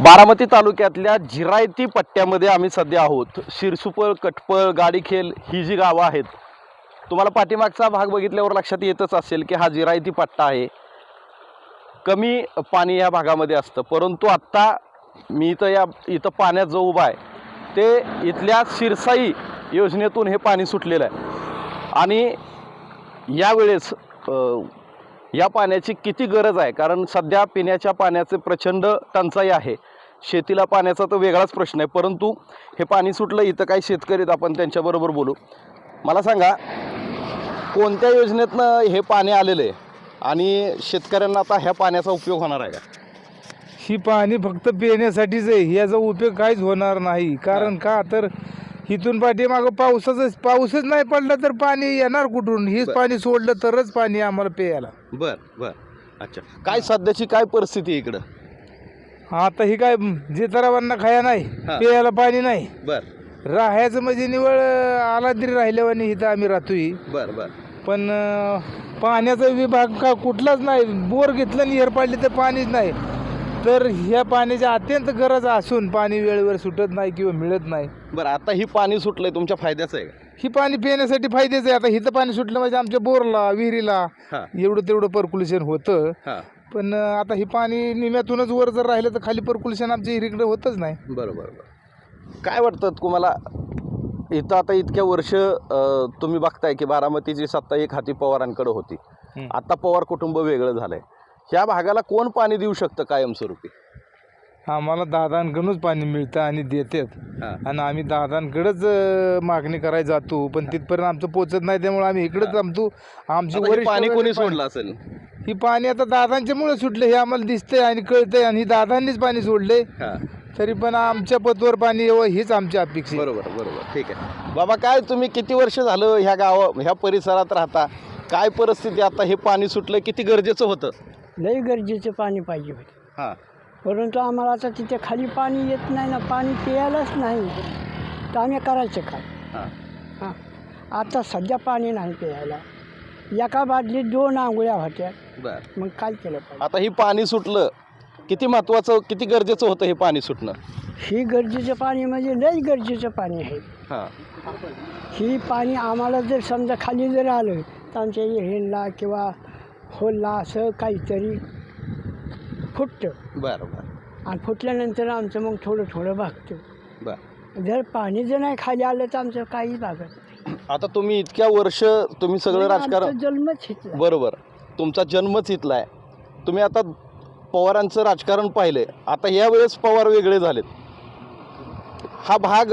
बारामती तालुक्यातल्या जिरायती पट्ट्यामध्ये आम्ही सध्या आहोत. शिरसुपळ कटपळ गाडीखेल ही जी गावं आहेत तुम्हाला पाठीमागचा भाग बघितल्यावर लक्षात येतच असेल की हा जिरायती पट्टा आहे. कमी पाणी या भागामध्ये असतं. परंतु आत्ता मी इथं या इथं पाण्यात जो उभा आहे ते इथल्या शिरसाई योजनेतून हे पाणी सुटलेलं आहे. आणि यावेळेस या पाण्याची किती गरज आहे? कारण सध्या पिण्याच्या पाण्याचे प्रचंड टंचाई आहे. शेतीला पाण्याचा तर वेगळाच प्रश्न आहे. परंतु हे पाणी सुटलं इथं काही शेतकरी आपण त्यांच्याबरोबर बोलू. मला सांगा कोणत्या योजनेतनं हे पाणी आलेलं आहे? आणि शेतकऱ्यांना आता ह्या पाण्याचा उपयोग होणार आहे का? ही पाणी फक्त पिण्यासाठीच आहे. याचा उपयोग काहीच होणार नाही. कारण का? तर इथून पाठीमागं पावसाचं पाऊसच नाही पडला तर पाणी येणार कुठून? हेच. पाणी सोडलं तरच पाणी आम्हाला प्यायला. बर बर. अच्छा. काय सध्याची काय परिस्थिती आहे इकडं? आता ही काय जे तरावांना खाया नाही हा. प्यायला पाणी नाही. बर. राहायचं म्हणजे निवळ आला तरी राहिल्यावानी इथं आम्ही राहतोय. बर बर. पण अं, पाण्याचा विभाग का कुठलाच नाही. बोर घेतलं आणि हेर पाडली तर पाणीच नाही. तर ह्या पाण्याची अत्यंत गरज असून पाणी वेळेवर सुटत नाही किंवा मिळत नाही. बरं आता ही पाणी सुटलंय तुमच्या फायद्याचं आहे का? ही पाणी पिण्यासाठी फायद्याचं आहे. आता हिथं पाणी सुटलं म्हणजे आमच्या बोरला विहिरीला हां. एवढं तेवढं पर्क्युलेशन होतं. हां. पण अं, आता ही पाणी निम्यातूनच वर जर राहिलं तर खाली पर्क्युलेशन आमच्या विहिरीकडे होतच नाही. बरोबर बरं काय वाटतं तुम्हाला? इथं आता इतक्या वर्ष अं, तुम्ही बघताय की बारामतीची सत्ता एक हाती पवारांकडे होती. हं. आता पवार कुटुंब वेगळं झालंय. ह्या भागाला कोण पाणी देऊ शकतं कायमस्वरूपी? आम्हाला दादांकडूनच पाणी मिळतं आणि देतात. हां. आणि आम्ही दादांकडेच अं, मागणी करायला जातो. पण तिथपर्यंत आमचं पोचत नाही त्यामुळे आम्ही इकडेच थांबतो. आमची आता हे वरिष्ठ पाणी कोणी सोडलं असेल? ही पाणी आता दादांच्यामुळे सुटलं हे आम्हाला दिसतंय आणि कळतंय. आणि दादांनीच पाणी सोडले हां. तरी पण आमच्या पतवर पाणी यावं हीच आमची अपेक्षा आहे. बरोबर बरोबर. ठीक आहे. बाबा काय तुम्ही किती वर्ष झालं ह्या गावा ह्या परिसरात राहता? काय परिस्थिती आता हे पाणी सुटलं किती गरजेचं होतं? लई गरजेचं पाणी पाहिजे होते. हां. परंतु आम्हाला आता तिथे खाली पाणी येत नाही ना पाणी प्यायलाच नाही. तर आम्ही करायचं काय? हां. हां. आता सध्या पाणी नाही प्यायला. एका बादलीत दोन आंघोळ्या होत्या. बरं. मग काय केलं पाहिजे? आता ही पाणी सुटलं किती महत्वाचं किती गरजेचं होतं हे पाणी सुटणं? ही गरजेचं पाणी म्हणजे लई गरजेचं पाणी आहे. हां. ही पाणी आम्हाला जर समजा खाली जर आलं आमच्या हेला किंवा होलला असं काहीतरी फुटतं. बरं बरं. आणि फुटल्यानंतर आमचं मग थोडं थोडं भागतं. बरं. जर पाणी जर नाही खाली आलं तर आमचं काहीच भागत नाही. आता तुम्ही इतक्या वर्ष तुम्ही सगळं राजकारण आमचा जन्मच बरोबर. तुमचा जन्मच इथला आहे. तुम्ही आता पवारांचं राजकारण पाहिलंय. आता यावेळेस पवार वेगळे झालेत. हा भाग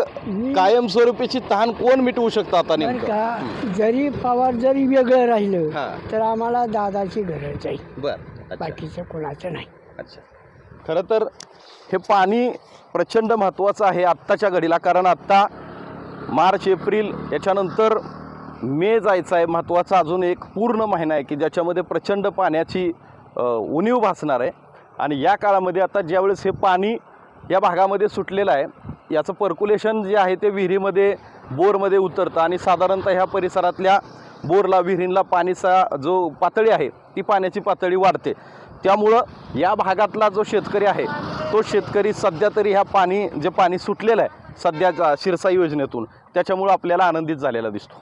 कायमस्वरूपीची तहान कोण मिटवू शकतं आता बरं नेमकं? का जरी पवार जरी वेगळं राहिलं तर आम्हाला दादाची गरज आहे. बरं अच्छा. बाकीचं कोणाचं नाही. अच्छा. खरं तर हे पाणी प्रचंड महत्त्वाचं आहे आत्ताच्या घडीला कारण आत्ता मार्च एप्रिल याच्यानंतर मे जायचा आहे. महत्त्वाचा अजून एक पूर्ण महिना आहे की ज्याच्यामध्ये प्रचंड पाण्याची अ, उणीव भासणार आहे. आणि या काळामध्ये आता ज्यावेळेस हे पाणी या भागामध्ये सुटलेलं आहे याचं पर्क्युलेशन जे आहे ते विहिरीमध्ये बोरमध्ये उतरतं आणि साधारणतः ह्या परिसरातल्या बोरला विहिरींला पाणीचा जो पातळी आहे ती पाण्याची पातळी वाढते. त्यामुळं या भागातला जो शेतकरी आहे तो शेतकरी सध्या तरी ह्या पाणी जे पाणी सुटलेलं आहे सध्याच्या शिरसाई योजनेतून त्याच्यामुळं आपल्याला आनंदित झालेला दिसतो.